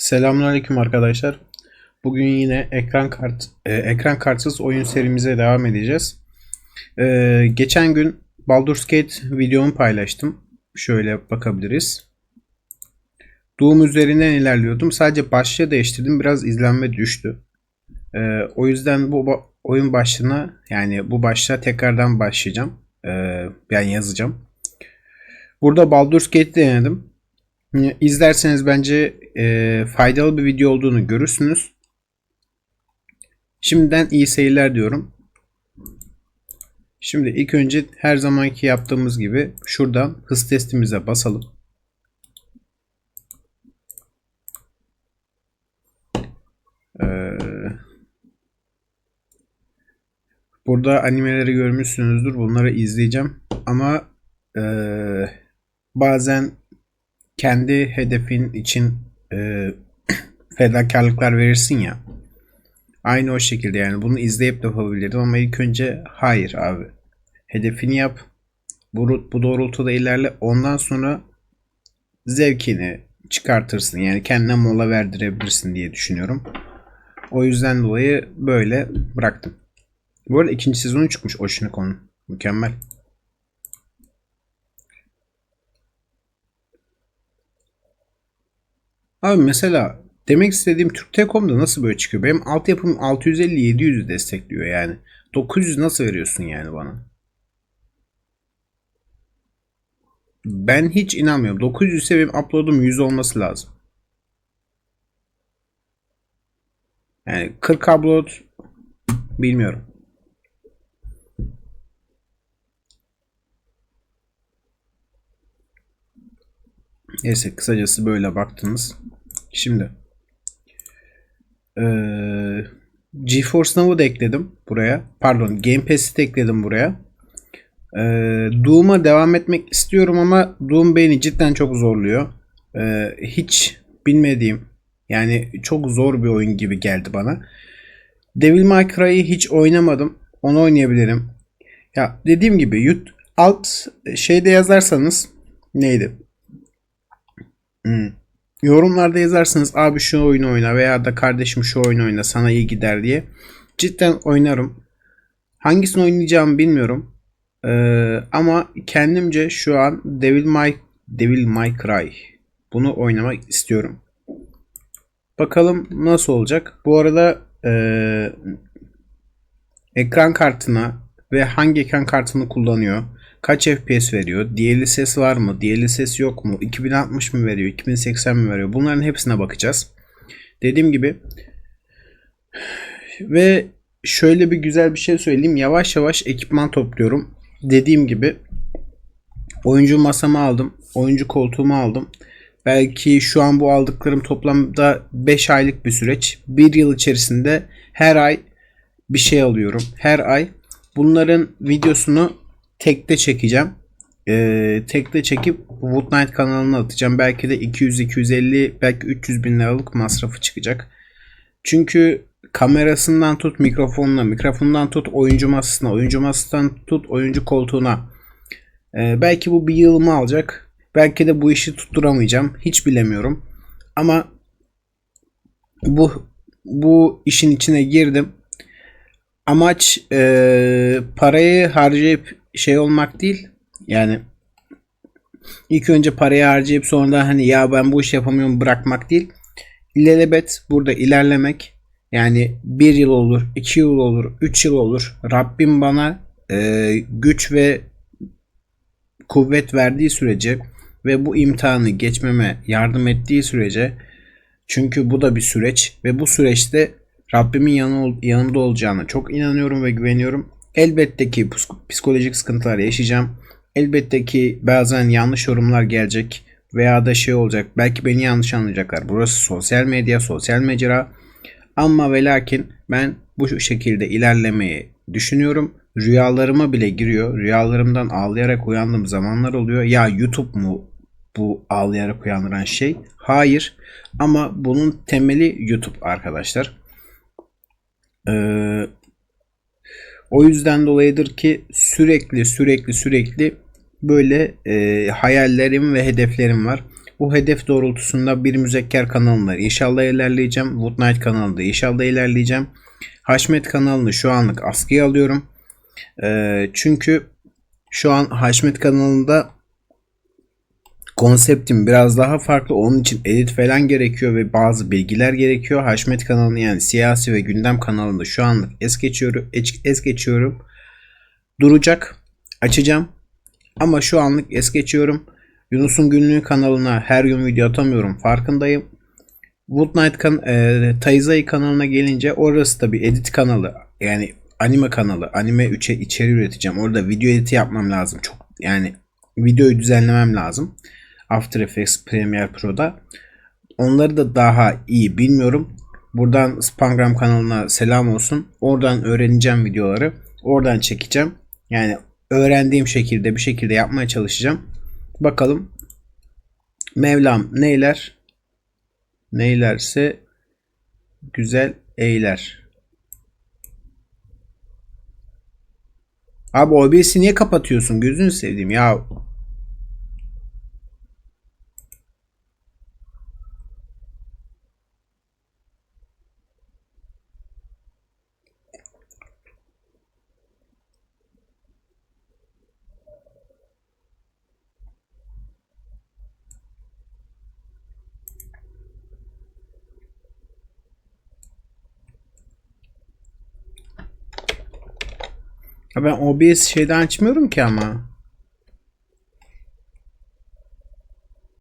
Selamünaleyküm arkadaşlar. Bugün yine ekran kart e, ekran kartsız oyun serimize devam edeceğiz. E, geçen gün Baldur's Gate videomu paylaştım. Şöyle bakabiliriz. Doom üzerinden ilerliyordum. Sadece başlığı değiştirdim. Biraz izlenme düştü. E, o yüzden bu oyun başlığına yani bu başlığa tekrardan başlayacağım. E, yani yazacağım. Burada Baldur's Gate denedim. İzlerseniz bence e, faydalı bir video olduğunu görürsünüz. Şimdiden iyi seyirler diyorum. Şimdi ilk önce her zamanki yaptığımız gibi şuradan hız testimize basalım. Ee, burada animeleri görmüşsünüzdür. Bunları izleyeceğim. Ama ee, bazen kendi hedefin için e, fedakarlıklar verirsin ya. Aynı o şekilde yani bunu izleyip de yapabilirdim ama ilk önce hayır abi. Hedefini yap. Bu, bu doğrultuda ilerle. Ondan sonra zevkini çıkartırsın. Yani kendine mola verdirebilirsin diye düşünüyorum. O yüzden dolayı böyle bıraktım. Bu arada ikinci sezonu çıkmış Oceanicon'un. Mükemmel. Abi mesela demek istediğim Türk Telekom'da nasıl böyle çıkıyor? Benim altyapım 650-700'ü destekliyor yani. 900 nasıl veriyorsun yani bana? Ben hiç inanmıyorum. 900 ise benim upload'um 100 olması lazım. Yani 40 upload bilmiyorum. Neyse kısacası böyle baktınız. Şimdi ee, GeForce Now'u da ekledim buraya. Pardon Game Pass'i de ekledim buraya. Ee, Doom'a devam etmek istiyorum ama Doom beni cidden çok zorluyor. Ee, hiç bilmediğim yani çok zor bir oyun gibi geldi bana. Devil May Cry'ı hiç oynamadım. Onu oynayabilirim. Ya dediğim gibi alt şeyde yazarsanız neydi? Hmm. Yorumlarda yazarsanız abi şu oyunu oyna veya da kardeşim şu oyunu oyna sana iyi gider diye. Cidden oynarım. Hangisini oynayacağımı bilmiyorum. Ee, ama kendimce şu an Devil May Devil May Cry bunu oynamak istiyorum. Bakalım nasıl olacak. Bu arada ee, ekran kartına ve hangi ekran kartını kullanıyor Kaç FPS veriyor? Ses var mı? Ses yok mu? 2060 mı veriyor? 2080 mi veriyor? Bunların hepsine bakacağız. Dediğim gibi ve şöyle bir güzel bir şey söyleyeyim. Yavaş yavaş ekipman topluyorum. Dediğim gibi oyuncu masamı aldım. Oyuncu koltuğumu aldım. Belki şu an bu aldıklarım toplamda 5 aylık bir süreç. 1 yıl içerisinde her ay bir şey alıyorum. Her ay bunların videosunu tekte çekeceğim. Ee, tekte çekip Wood Knight kanalına atacağım. Belki de 200-250 belki 300 bin liralık masrafı çıkacak. Çünkü kamerasından tut mikrofonuna, mikrofondan tut oyuncu masasına, oyuncu masasından tut oyuncu koltuğuna. Ee, belki bu bir yılımı alacak. Belki de bu işi tutturamayacağım. Hiç bilemiyorum. Ama bu bu işin içine girdim. Amaç e, parayı harcayıp şey olmak değil. Yani ilk önce parayı harcayıp sonra hani ya ben bu iş yapamıyorum bırakmak değil. İlelebet burada ilerlemek. Yani bir yıl olur, iki yıl olur, üç yıl olur. Rabbim bana e, güç ve kuvvet verdiği sürece ve bu imtihanı geçmeme yardım ettiği sürece çünkü bu da bir süreç ve bu süreçte Rabbimin yanı, yanımda olacağına çok inanıyorum ve güveniyorum. Elbette ki psikolojik sıkıntılar yaşayacağım. Elbette ki bazen yanlış yorumlar gelecek veya da şey olacak. Belki beni yanlış anlayacaklar. Burası sosyal medya, sosyal mecra. Ama ve lakin ben bu şekilde ilerlemeyi düşünüyorum. Rüyalarıma bile giriyor. Rüyalarımdan ağlayarak uyandığım zamanlar oluyor. Ya YouTube mu bu ağlayarak uyandıran şey? Hayır. Ama bunun temeli YouTube arkadaşlar. Ee, o yüzden dolayıdır ki sürekli sürekli sürekli böyle e, hayallerim ve hedeflerim var. Bu hedef doğrultusunda bir müzekker kanalında inşallah ilerleyeceğim. Wood Knight kanalında inşallah ilerleyeceğim. Haşmet kanalını şu anlık askıya alıyorum. Ee, çünkü şu an Haşmet kanalında konseptim biraz daha farklı. Onun için edit falan gerekiyor ve bazı bilgiler gerekiyor. Haşmet kanalını yani siyasi ve gündem kanalında şu anlık es geçiyorum. Es, geçiyorum. Duracak. Açacağım. Ama şu anlık es geçiyorum. Yunus'un günlüğü kanalına her gün video atamıyorum. Farkındayım. Wood Knight kan e, Taizai kanalına gelince orası da bir edit kanalı. Yani anime kanalı. Anime 3'e içeri üreteceğim. Orada video editi yapmam lazım. Çok yani videoyu düzenlemem lazım. After Effects Premiere Pro'da. Onları da daha iyi bilmiyorum. Buradan Spangram kanalına selam olsun. Oradan öğreneceğim videoları. Oradan çekeceğim. Yani öğrendiğim şekilde bir şekilde yapmaya çalışacağım. Bakalım Mevlam neyler? Neylerse güzel eyler. Abi OBS'i niye kapatıyorsun? Gözünü seveyim ya. Ha ben OBS şeyden açmıyorum ki ama.